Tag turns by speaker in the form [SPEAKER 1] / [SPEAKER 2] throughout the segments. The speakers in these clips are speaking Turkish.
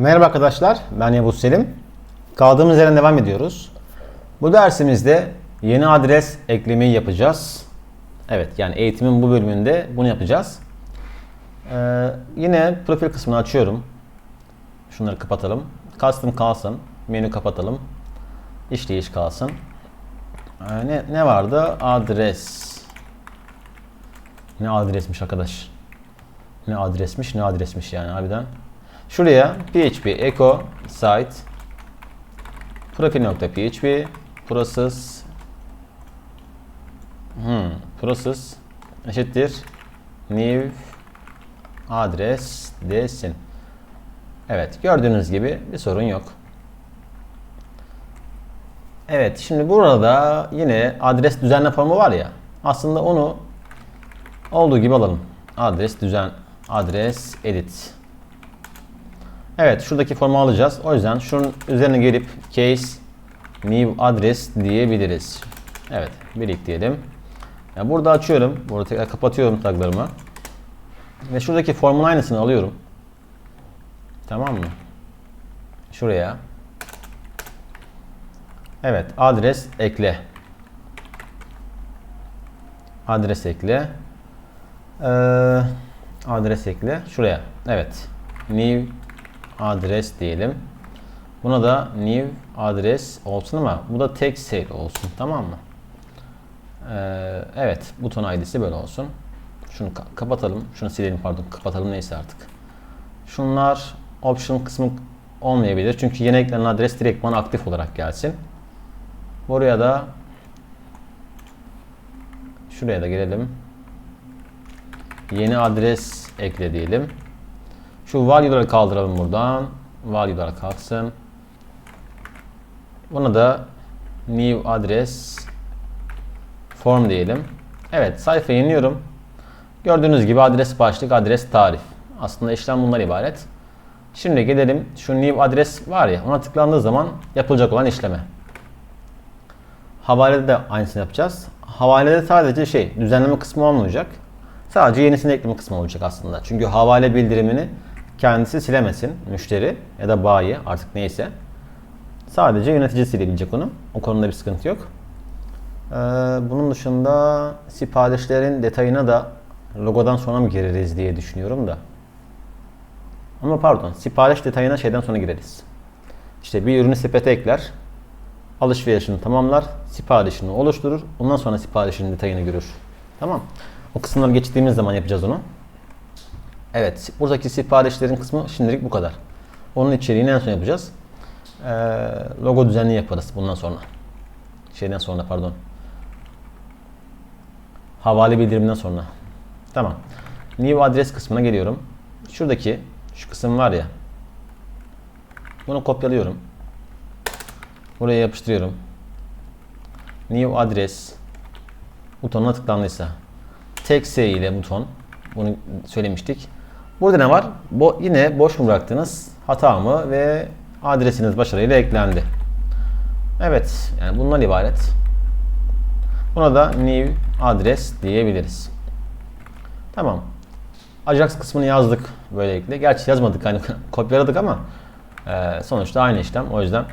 [SPEAKER 1] Merhaba arkadaşlar, ben Yavuz Selim. Kaldığımız yerden devam ediyoruz. Bu dersimizde yeni adres eklemeyi yapacağız. Evet, yani eğitimin bu bölümünde bunu yapacağız. Ee, yine profil kısmını açıyorum. Şunları kapatalım. Custom kalsın. Menü kapatalım. İşleyiş kalsın. Ee, ne, ne vardı? Adres. Ne adresmiş arkadaş. Ne adresmiş, ne adresmiş yani harbiden. Şuraya php echo site profil.php process hmm, process eşittir new adres desin. Evet gördüğünüz gibi bir sorun yok. Evet şimdi burada yine adres düzenle formu var ya aslında onu olduğu gibi alalım. Adres düzen adres edit. Evet şuradaki formu alacağız. O yüzden şunun üzerine gelip case new address diyebiliriz. Evet biriktirelim. Yani burada açıyorum. Burada tekrar kapatıyorum taglarımı. Ve şuradaki formun aynısını alıyorum. Tamam mı? Şuraya. Evet adres ekle. Adres ekle. Ee, adres ekle. Şuraya. Evet. New adres diyelim. Buna da new adres olsun ama bu da tek sale olsun. Tamam mı? Ee, evet. Buton ID'si böyle olsun. Şunu ka- kapatalım. Şunu silelim pardon. Kapatalım neyse artık. Şunlar option kısmı olmayabilir. Çünkü yeni eklenen adres direkt bana aktif olarak gelsin. Buraya da şuraya da gelelim. Yeni adres ekle diyelim. Şu value'ları kaldıralım buradan. Value'lar kalksın. Buna da new address form diyelim. Evet sayfayı yeniyorum. Gördüğünüz gibi adres başlık, adres tarif. Aslında işlem bunlar ibaret. Şimdi gelelim şu new adres var ya ona tıklandığı zaman yapılacak olan işleme. Havalede de aynısını yapacağız. Havalede sadece şey düzenleme kısmı olmayacak. Sadece yenisini ekleme kısmı olacak aslında. Çünkü havale bildirimini kendisi silemesin müşteri ya da bayi artık neyse. Sadece yönetici silebilecek onu. O konuda bir sıkıntı yok. Ee, bunun dışında siparişlerin detayına da logodan sonra mı gireriz diye düşünüyorum da. Ama pardon sipariş detayına şeyden sonra gireriz. İşte bir ürünü sepete ekler. Alışverişini tamamlar. Siparişini oluşturur. Ondan sonra siparişin detayını görür. Tamam. O kısımları geçtiğimiz zaman yapacağız onu. Evet, buradaki siparişlerin kısmı şimdilik bu kadar. Onun içeriğini en son yapacağız. Ee, logo düzenli yaparız bundan sonra. Şeyden sonra pardon. Havale bildiriminden sonra. Tamam. New adres kısmına geliyorum. Şuradaki şu kısım var ya. Bunu kopyalıyorum. Buraya yapıştırıyorum. New adres butonuna tıklandıysa tek S ile buton bunu söylemiştik. Burada ne var? Bu yine boş mu bıraktınız? Hata mı ve adresiniz başarıyla eklendi. Evet, yani bundan ibaret. Buna da new adres diyebiliriz. Tamam. Ajax kısmını yazdık böylelikle. Gerçi yazmadık hani kopyaladık ama e, sonuçta aynı işlem. O yüzden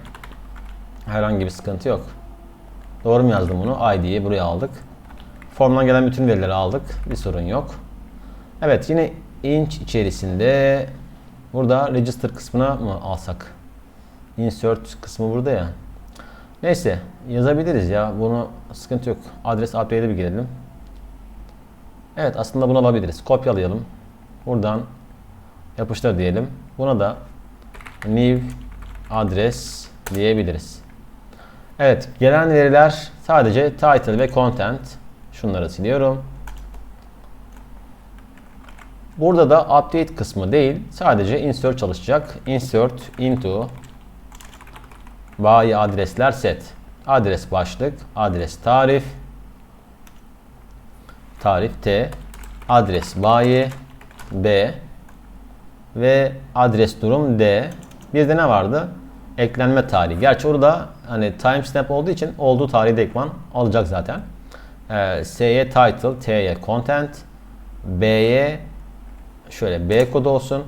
[SPEAKER 1] herhangi bir sıkıntı yok. Doğru mu yazdım bunu? ID'yi buraya aldık. Formdan gelen bütün verileri aldık. Bir sorun yok. Evet yine inch içerisinde burada register kısmına mı alsak? Insert kısmı burada ya. Neyse yazabiliriz ya. Bunu sıkıntı yok. Adres API'ye bir girelim. Evet aslında bunu alabiliriz. Kopyalayalım. Buradan yapıştır diyelim. Buna da new adres diyebiliriz. Evet gelen veriler sadece title ve content. Şunları siliyorum. Burada da update kısmı değil, sadece insert çalışacak. Insert into bayi adresler set. Adres başlık, adres tarif, tarif T, adres bayi B ve adres durum D. Bir de ne vardı? Eklenme tarihi. Gerçi orada hani timestamp olduğu için olduğu tarihi de ekman alacak zaten. Ee, S'ye title, T'ye content, B'ye şöyle B kodu olsun.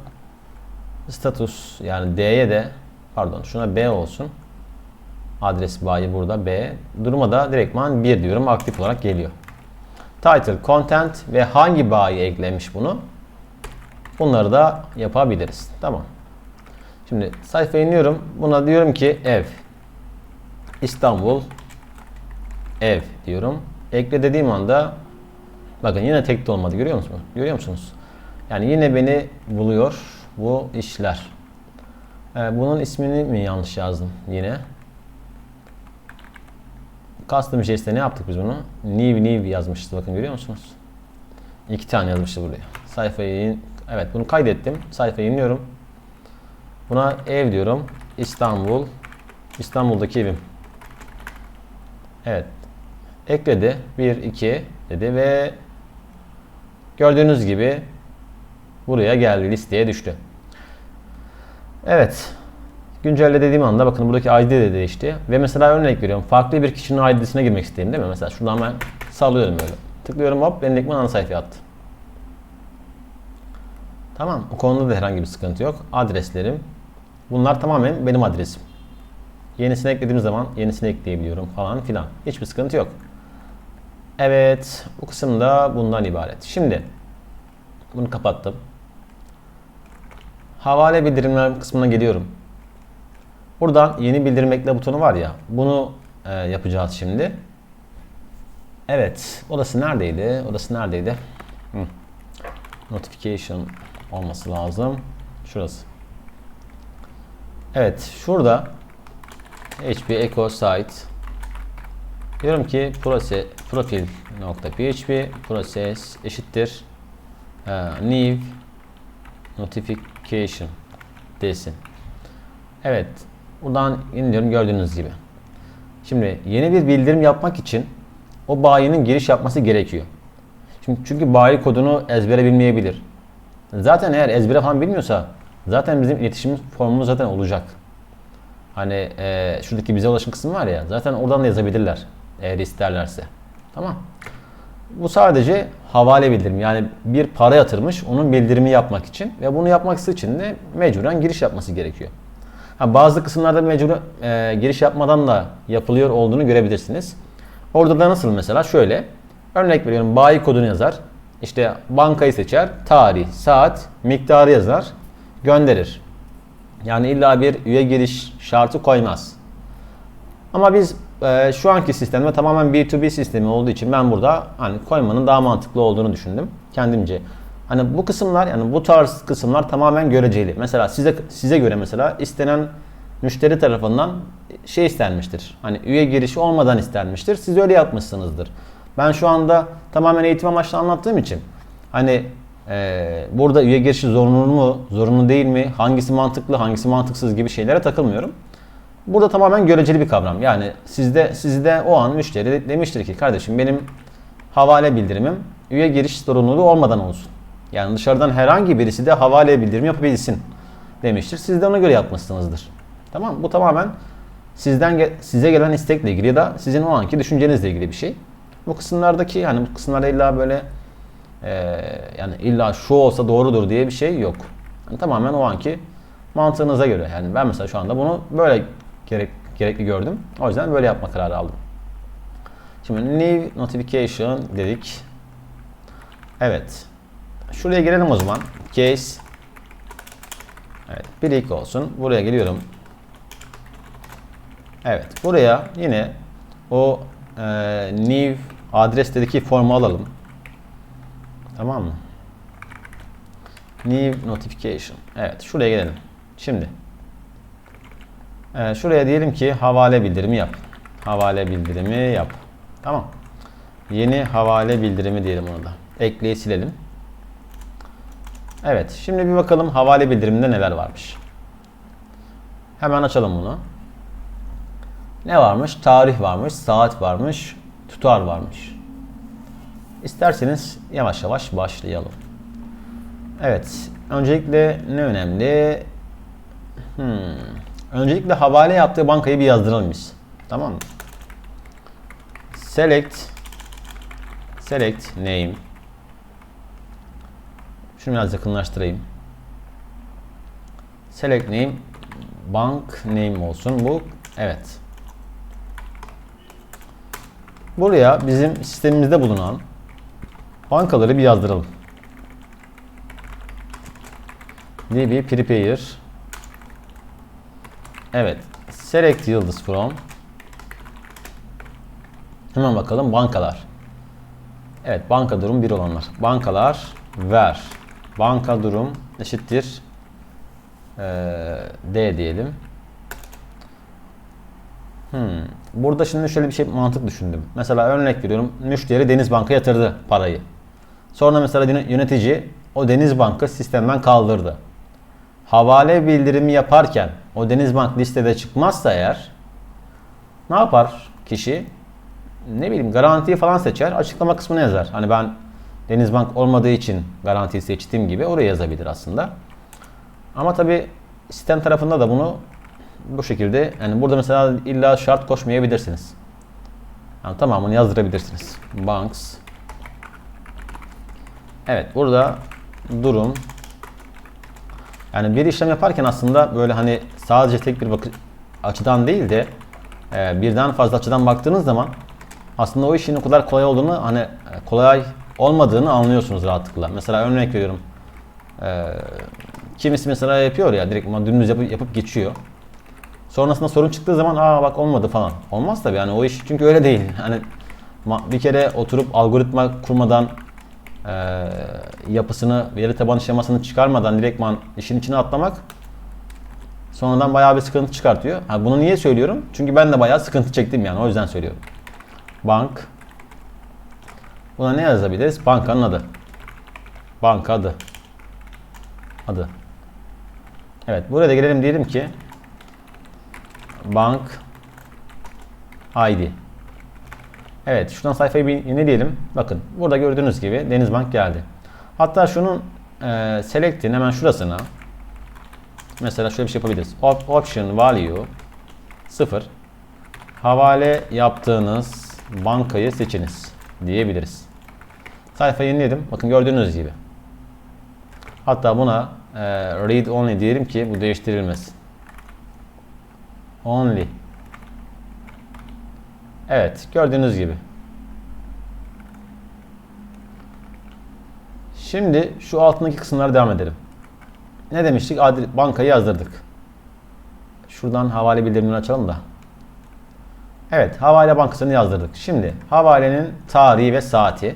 [SPEAKER 1] status yani D'ye de pardon şuna B olsun. Adres bayi burada B. Duruma da direktman 1 diyorum aktif olarak geliyor. Title, content ve hangi bayi eklemiş bunu? Bunları da yapabiliriz. Tamam. Şimdi sayfaya iniyorum. Buna diyorum ki ev. İstanbul ev diyorum. Ekle dediğim anda bakın yine tek de olmadı. Görüyor musunuz? Görüyor musunuz? Yani yine beni buluyor bu işler. Ee, bunun ismini mi yanlış yazdım yine? Custom JS'de ne yaptık biz bunu? New new yazmışız bakın görüyor musunuz? İki tane yazmıştı buraya. Sayfayı evet bunu kaydettim. Sayfayı inliyorum. Buna ev diyorum. İstanbul. İstanbul'daki evim. Evet. Ekledi. 1 2 dedi ve gördüğünüz gibi buraya geldi listeye düştü. Evet. Güncelle dediğim anda bakın buradaki ID de değişti. Ve mesela örnek veriyorum. Farklı bir kişinin ID'sine girmek isteyeyim değil mi? Mesela şuradan ben sallıyorum böyle. Tıklıyorum hop beni direktman ana sayfaya attı. Tamam. O konuda da herhangi bir sıkıntı yok. Adreslerim. Bunlar tamamen benim adresim. Yenisini eklediğim zaman yenisini ekleyebiliyorum falan filan. Hiçbir sıkıntı yok. Evet. Bu kısım da bundan ibaret. Şimdi bunu kapattım. Havale bildirimler kısmına geliyorum. Buradan yeni bildirim ekle butonu var ya. Bunu e, yapacağız şimdi. Evet. Odası neredeydi? Odası neredeydi? Hı. Notification olması lazım. Şurası. Evet. Şurada HP Echo Site diyorum ki prose, profil nokta php process eşittir e, new notification desin. Evet. Buradan iniyorum gördüğünüz gibi. Şimdi yeni bir bildirim yapmak için o bayinin giriş yapması gerekiyor. Şimdi çünkü bayi kodunu ezbere bilmeyebilir. Zaten eğer ezbere falan bilmiyorsa zaten bizim iletişim formumuz zaten olacak. Hani e, şuradaki bize ulaşım kısmı var ya zaten oradan da yazabilirler eğer isterlerse. Tamam. Bu sadece havale bildirim. Yani bir para yatırmış onun bildirimi yapmak için ve bunu yapmak için de mecburen giriş yapması gerekiyor. Ha, bazı kısımlarda mecbur e, giriş yapmadan da yapılıyor olduğunu görebilirsiniz. Orada da nasıl mesela şöyle örnek veriyorum bayi kodunu yazar. İşte bankayı seçer, tarih, saat, miktarı yazar, gönderir. Yani illa bir üye giriş şartı koymaz. Ama biz e, şu anki sistemde tamamen B2B sistemi olduğu için ben burada hani koymanın daha mantıklı olduğunu düşündüm kendimce. Hani bu kısımlar yani bu tarz kısımlar tamamen göreceli. Mesela size size göre mesela istenen müşteri tarafından şey istenmiştir. Hani üye girişi olmadan istenmiştir. Siz öyle yapmışsınızdır. Ben şu anda tamamen eğitim amaçlı anlattığım için hani e, burada üye girişi zorunlu mu, zorunlu değil mi, hangisi mantıklı, hangisi mantıksız gibi şeylere takılmıyorum. Burada tamamen göreceli bir kavram. Yani sizde sizde o an müşteri demiştir ki kardeşim benim havale bildirimim üye giriş zorunluluğu olmadan olsun. Yani dışarıdan herhangi birisi de havale bildirim yapabilsin demiştir. Siz de ona göre yapmışsınızdır. Tamam Bu tamamen sizden size gelen istekle ilgili ya da sizin o anki düşüncenizle ilgili bir şey. Bu kısımlardaki yani bu kısımlarda illa böyle e, yani illa şu olsa doğrudur diye bir şey yok. Yani tamamen o anki mantığınıza göre. Yani ben mesela şu anda bunu böyle gerek, gerekli gördüm. O yüzden böyle yapma kararı aldım. Şimdi new notification dedik. Evet. Şuraya gelelim o zaman. Case Evet, bir ilk olsun. Buraya geliyorum. Evet, buraya yine o e, new adresteki formu alalım. Tamam mı? New notification. Evet, şuraya gelelim. Şimdi e, şuraya diyelim ki havale bildirimi yap. Havale bildirimi yap. Tamam. Yeni havale bildirimi diyelim ona da. Ekleyi silelim. Evet, şimdi bir bakalım havale bildiriminde neler varmış. Hemen açalım bunu. Ne varmış? Tarih varmış, saat varmış, tutar varmış. İsterseniz yavaş yavaş başlayalım. Evet, öncelikle ne önemli? Hmm. Öncelikle havale yaptığı bankayı bir yazdıralım biz. Tamam mı? Select Select name şunu biraz yakınlaştırayım. Select name bank name olsun bu. Evet. Buraya bizim sistemimizde bulunan bankaları bir yazdıralım. db prepare Evet. Select yıldız from Hemen bakalım bankalar. Evet banka durum 1 olanlar. Bankalar ver. Banka durum eşittir ee, D diyelim. Hmm. Burada şimdi şöyle bir şey mantık düşündüm. Mesela örnek veriyorum. Müşteri Deniz Bank'a yatırdı parayı. Sonra mesela yönetici o Deniz Bank'ı sistemden kaldırdı. Havale bildirimi yaparken o Denizbank listede çıkmazsa eğer ne yapar kişi? Ne bileyim garantiyi falan seçer. Açıklama kısmına yazar. Hani ben Denizbank olmadığı için garantiyi seçtiğim gibi oraya yazabilir aslında. Ama tabi sistem tarafında da bunu bu şekilde yani burada mesela illa şart koşmayabilirsiniz. Yani tamamını yazdırabilirsiniz. Banks. Evet burada durum yani bir işlem yaparken aslında böyle hani sadece tek bir bakış açıdan değil de e, birden fazla açıdan baktığınız zaman aslında o işin o kadar kolay olduğunu hani e, kolay olmadığını anlıyorsunuz rahatlıkla. Mesela örnek veriyorum. E, kimisi mesela yapıyor ya direkt dümdüz yapıp, yapıp geçiyor. Sonrasında sorun çıktığı zaman aa bak olmadı falan. Olmaz tabii yani o iş çünkü öyle değil. Hani bir kere oturup algoritma kurmadan e, yapısını, veri tabanı şemasını çıkarmadan direktman işin içine atlamak sonradan bayağı bir sıkıntı çıkartıyor. Ha, bunu niye söylüyorum? Çünkü ben de bayağı sıkıntı çektim yani o yüzden söylüyorum. Bank. Buna ne yazabiliriz? Bankanın adı. Banka adı. Adı. Evet buraya da gelelim diyelim ki bank ID. Evet şuradan sayfayı bir yenileyelim. Bakın burada gördüğünüz gibi Denizbank geldi. Hatta şunun e, select'in hemen şurasına mesela şöyle bir şey yapabiliriz. Op option value 0 havale yaptığınız bankayı seçiniz diyebiliriz. Sayfayı yeniledim. Bakın gördüğünüz gibi. Hatta buna e, read only diyelim ki bu değiştirilmesin. Only Evet gördüğünüz gibi. Şimdi şu altındaki kısımlara devam edelim. Ne demiştik? Adil, bankayı yazdırdık. Şuradan havale bildirimini açalım da. Evet havale bankasını yazdırdık. Şimdi havalenin tarihi ve saati.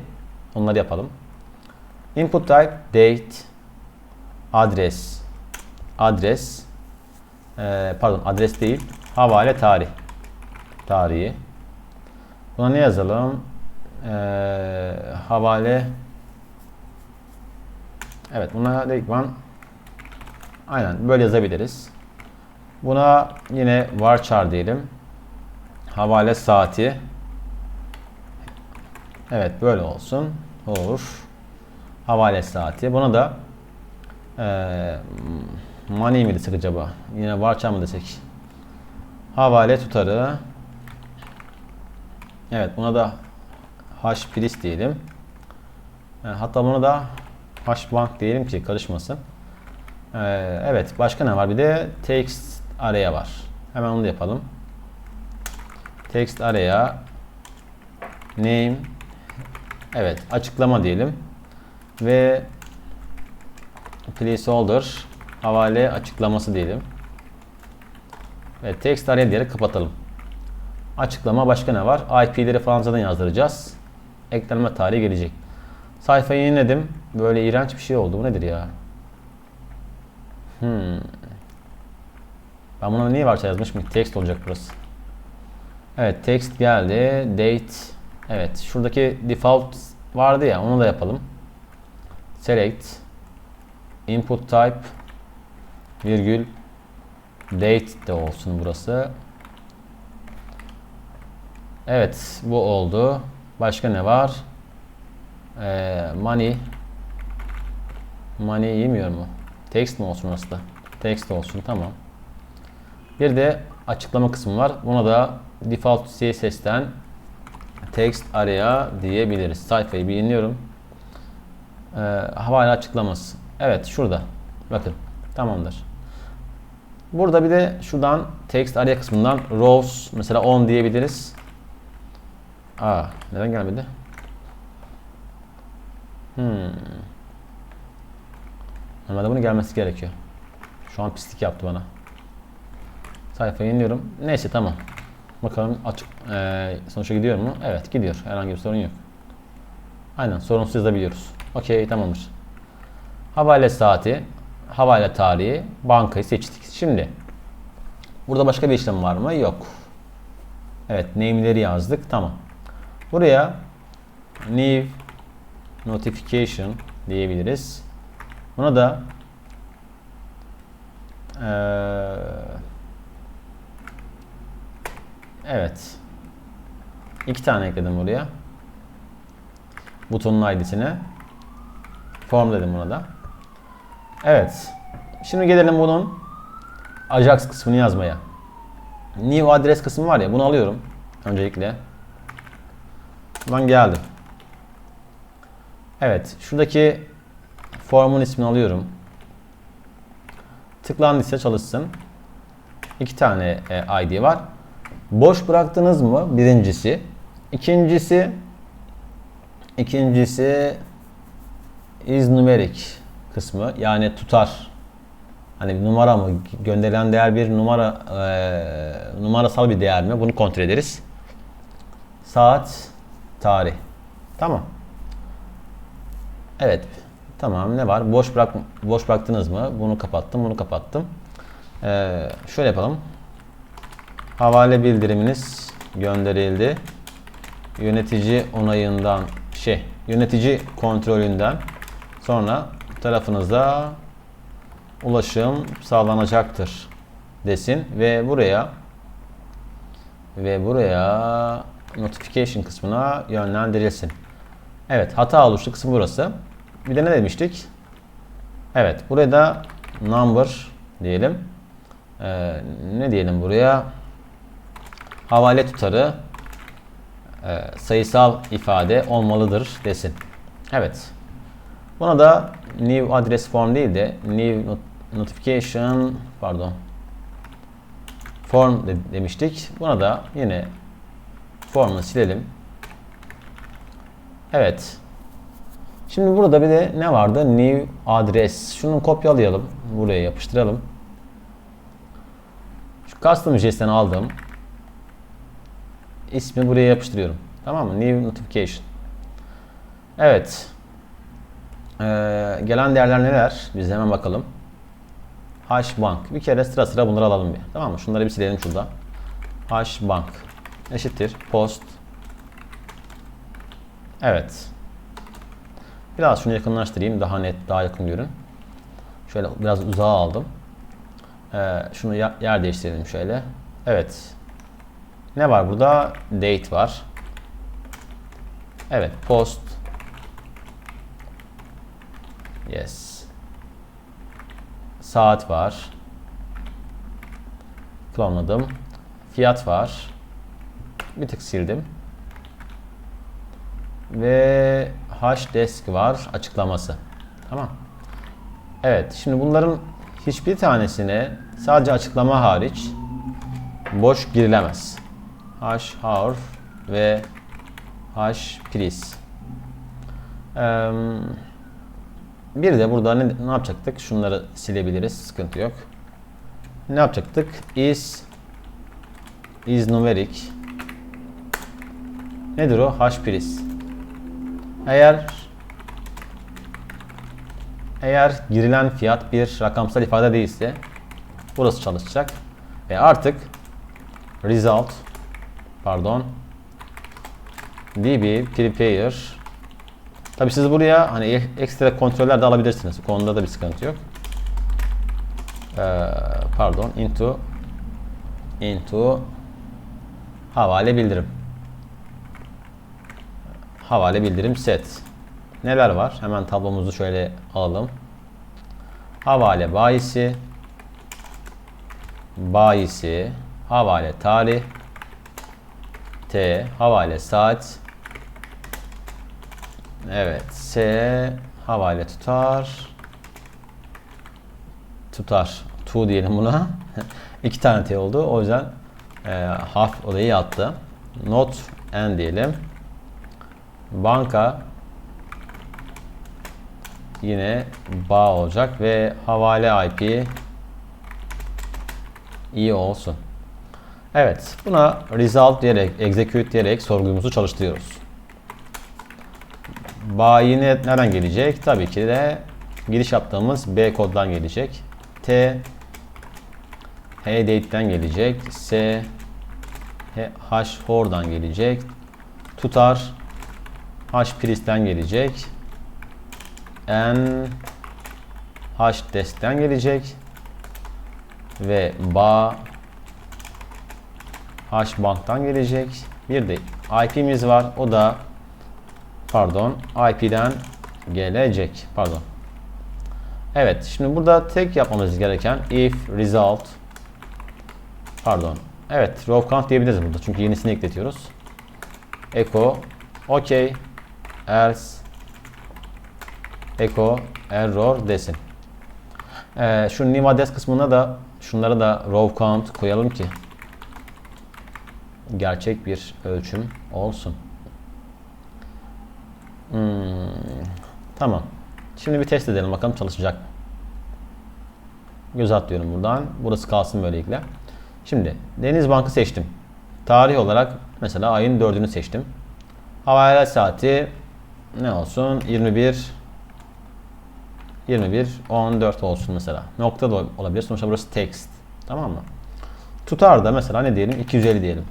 [SPEAKER 1] Onları yapalım. Input type date adres adres e, pardon adres değil havale tarih tarihi Buna ne yazalım? Ee, havale Evet buna direktman aynen böyle yazabiliriz. Buna yine varchar diyelim. Havale saati Evet böyle olsun. Olur. Havale saati. Buna da e, money mi desek acaba? Yine varchar mı desek? Havale tutarı Evet buna da H priz diyelim. E, hatta buna da H bank diyelim ki karışmasın. E, evet başka ne var? Bir de text araya var. Hemen onu da yapalım. Text araya name evet açıklama diyelim. Ve placeholder havale açıklaması diyelim. Ve text araya diyerek kapatalım. Açıklama başka ne var? IP'leri falan zaten yazdıracağız. Eklenme tarihi gelecek. Sayfayı yeniledim. Böyle iğrenç bir şey oldu. Bu nedir ya? Hmm. Ben buna niye varsa yazmışım? Text olacak burası. Evet text geldi. Date. Evet şuradaki default vardı ya onu da yapalım. Select. Input type. Virgül. Date de olsun burası. Evet bu oldu. Başka ne var? Ee, money. Money yemiyor mu? Text mi olsun aslında? Text olsun tamam. Bir de açıklama kısmı var. Buna da default CSS'ten text araya diyebiliriz. Sayfayı bir yeniliyorum. Ee, havale açıklaması. Evet şurada. Bakın. Tamamdır. Burada bir de şuradan text araya kısmından rows mesela on diyebiliriz. Aa neden gelmedi? Hmm. Normalde bunun gelmesi gerekiyor. Şu an pislik yaptı bana. Sayfayı yeniliyorum. Neyse tamam. Bakalım açık eee sonuçta gidiyor mu? Evet gidiyor. Herhangi bir sorun yok. Aynen sorunsuz yazabiliyoruz. Okey tamamdır. Havale saati, havale tarihi, bankayı seçtik. Şimdi burada başka bir işlem var mı? Yok. Evet name'leri yazdık. Tamam. Buraya new notification diyebiliriz. Buna da eee, evet iki tane ekledim buraya butonun ID'sine form dedim buna da. Evet. Şimdi gelelim bunun Ajax kısmını yazmaya. New adres kısmı var ya bunu alıyorum öncelikle. Ben geldim. Evet. Şuradaki formun ismini alıyorum. Tıklandıysa çalışsın. İki tane e, ID var. Boş bıraktınız mı? Birincisi. İkincisi İkincisi is numeric kısmı yani tutar. Hani numara mı gönderilen değer bir numara e, numarasal bir değer mi? Bunu kontrol ederiz. Saat, tarih. Tamam. Evet. Tamam ne var? Boş bırak boş bıraktınız mı? Bunu kapattım, bunu kapattım. Ee, şöyle yapalım. Havale bildiriminiz gönderildi. Yönetici onayından şey yönetici kontrolünden sonra tarafınıza ulaşım sağlanacaktır desin ve buraya ve buraya notification kısmına yönlendirilsin. Evet hata oluştu kısmı burası. Bir de ne demiştik? Evet buraya da number diyelim. Ee, ne diyelim buraya? Havale tutarı e, sayısal ifade olmalıdır desin. Evet. Buna da new address form değil de new not notification pardon form de demiştik. Buna da yine formu silelim. Evet. Şimdi burada bir de ne vardı? New address. Şunu kopyalayalım. Buraya yapıştıralım. Şu custom JS'den aldım ismi buraya yapıştırıyorum. Tamam mı? New notification. Evet. Ee, gelen değerler neler? Biz hemen bakalım. Hbank. Bir kere sıra sıra bunları alalım bir. Tamam mı? Şunları bir silelim şurada. Hbank eşittir post. Evet. Biraz şunu yakınlaştırayım. Daha net, daha yakın görün. Şöyle biraz uzağa aldım. Ee, şunu yer değiştirelim şöyle. Evet. Ne var burada? Date var. Evet, post. Yes. Saat var. Klonladım. Fiyat var. Bir tık sildim. Ve hdesk var açıklaması. Tamam. Evet, şimdi bunların hiçbir tanesine sadece açıklama hariç boş girilemez h harf ve h priz. Ee, bir de burada ne, ne yapacaktık? Şunları silebiliriz. Sıkıntı yok. Ne yapacaktık? Is is numeric Nedir o? H priz. Eğer eğer girilen fiyat bir rakamsal ifade değilse burası çalışacak. Ve artık result pardon db prepare Tabi siz buraya hani ekstra kontroller de alabilirsiniz. Konuda da bir sıkıntı yok. Ee, pardon into into havale bildirim. Havale bildirim set. Neler var? Hemen tablomuzu şöyle alalım. Havale bayisi bayisi havale tarih T havale saat. Evet. S havale tutar. Tutar. to diyelim buna. İki tane T oldu. O yüzden e, harf olayı yattı. Not N diyelim. Banka yine bağ olacak ve havale IP iyi olsun. Evet, buna result diyerek, execute diyerek sorgumuzu çalıştırıyoruz. Bağ yine nereden gelecek? Tabii ki de giriş yaptığımız B koddan gelecek. T H date'den gelecek. S H, H for'dan gelecek. Tutar H pris'ten gelecek. N H desk'ten gelecek. Ve ba H banktan gelecek. Bir de IP'miz var. O da pardon IP'den gelecek. Pardon. Evet. Şimdi burada tek yapmamız gereken if result pardon. Evet. Row count diyebiliriz burada. Çünkü yenisini ekletiyoruz. Echo OK else echo error desin. Ee, şu new address kısmına da şunlara da row count koyalım ki gerçek bir ölçüm olsun. Hmm, tamam. Şimdi bir test edelim bakalım çalışacak mı? Göz atlıyorum buradan. Burası kalsın böylelikle. Şimdi Deniz Bank'ı seçtim. Tarih olarak mesela ayın 4'ünü seçtim. Havale saati ne olsun? 21 21 14 olsun mesela. Nokta da olabilir. Sonuçta burası text. Tamam mı? Tutar da mesela ne diyelim? 250 diyelim.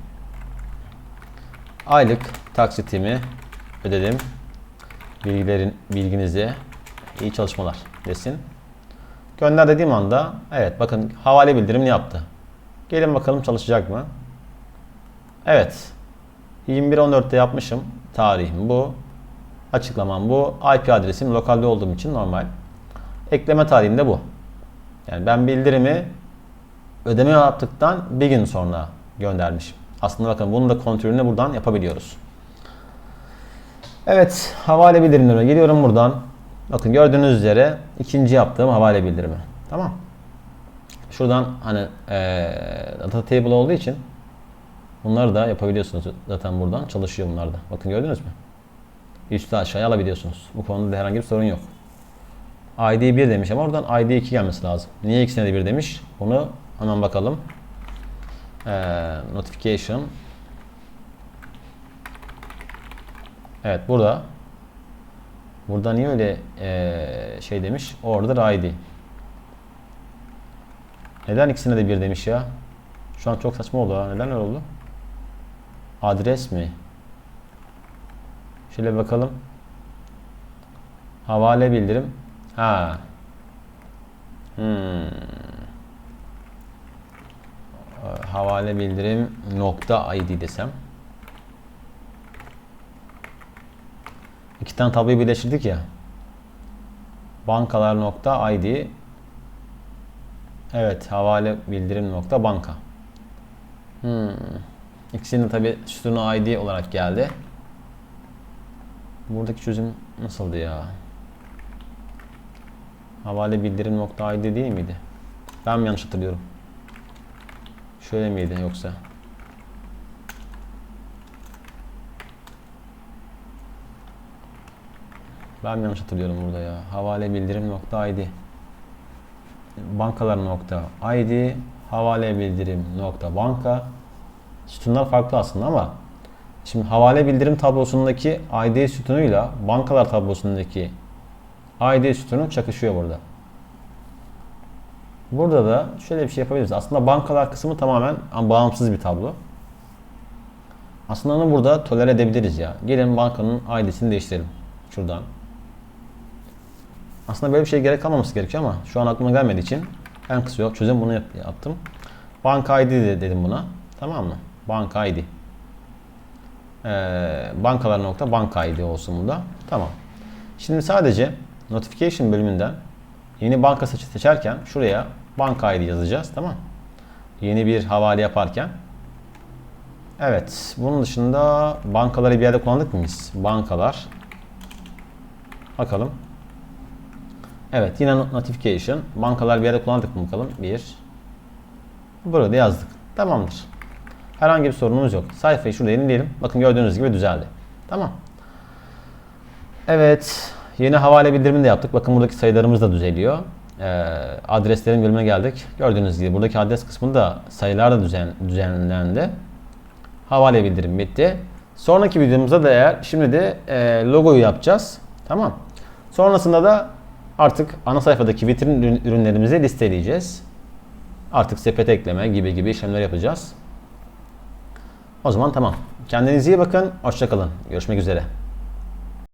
[SPEAKER 1] Aylık taksitimi ödedim. Bilgilerin bilginize iyi çalışmalar desin. Gönder dediğim anda evet bakın havale bildirimini yaptı. Gelin bakalım çalışacak mı? Evet. 21.14'te yapmışım. Tarihim bu. Açıklamam bu. IP adresim lokalde olduğum için normal. Ekleme tarihim de bu. Yani ben bildirimi ödeme yaptıktan bir gün sonra göndermişim. Aslında bakın bunu da kontrolünü buradan yapabiliyoruz. Evet havale bildirimlerine geliyorum buradan. Bakın gördüğünüz üzere ikinci yaptığım havale bildirimi. Tamam. Şuradan hani ee, data table olduğu için bunları da yapabiliyorsunuz zaten buradan çalışıyor bunlar da. Bakın gördünüz mü? Üstü aşağıya alabiliyorsunuz. Bu konuda herhangi bir sorun yok. ID 1 demiş ama oradan ID 2 gelmesi lazım. Niye ikisine de 1 demiş? Bunu hemen bakalım. Ee, notification Evet burada burada niye öyle ee, şey demiş? Order ID. Neden ikisine de 1 demiş ya? Şu an çok saçma oldu ha. Neden öyle oldu? Adres mi? Şöyle bakalım. Havale bildirim. Ha. Hmm. Havale bildirim nokta ID desem. İki tane tabloyu birleştirdik ya. Bankalar nokta ID. Evet, havale bildirim nokta banka. Hmm. İkisinin tabi sütunu ID olarak geldi. Buradaki çözüm nasıldı ya? Havale bildirim nokta ID değil miydi? Ben mi yanlış hatırlıyorum? Şöyle miydi yoksa? Ben mi yanlış hatırlıyorum burada ya? Havale bildirim nokta ID. Bankalar nokta ID. Havale bildirim nokta banka. Sütunlar farklı aslında ama şimdi havale bildirim tablosundaki ID sütunuyla bankalar tablosundaki ID sütunu çakışıyor burada. Burada da şöyle bir şey yapabiliriz. Aslında bankalar kısmı tamamen bağımsız bir tablo. Aslında onu burada tolere edebiliriz ya. Gelin bankanın ID'sini değiştirelim. Şuradan. Aslında böyle bir şey gerek kalmaması gerekiyor ama şu an aklıma gelmediği için en kısa yol çözüm bunu yaptım. Banka ID dedim buna. Tamam mı? Banka ID. Ee, bankalar nokta banka ID olsun burada. Tamam. Şimdi sadece notification bölümünden yeni banka seçerken şuraya banka ID yazacağız. Tamam. Yeni bir havale yaparken. Evet. Bunun dışında bankaları bir yerde kullandık mı biz? Bankalar. Bakalım. Evet yine not- notification. Bankalar bir yerde kullandık mı bakalım? Bir. Burada yazdık. Tamamdır. Herhangi bir sorunumuz yok. Sayfayı şurada yenileyelim. Bakın gördüğünüz gibi düzeldi. Tamam. Evet. Yeni havale bildirimini de yaptık. Bakın buradaki sayılarımız da düzeliyor. Ee, adreslerin bölümüne geldik. Gördüğünüz gibi buradaki adres kısmında sayılar da düzen, düzenlendi. Havale bildirim bitti. Sonraki videomuzda da eğer şimdi de e, logoyu yapacağız. Tamam. Sonrasında da artık ana sayfadaki vitrin ürün- ürünlerimizi listeleyeceğiz. Artık sepete ekleme gibi gibi işlemler yapacağız. O zaman tamam. Kendinize iyi bakın. Hoşçakalın. Görüşmek üzere.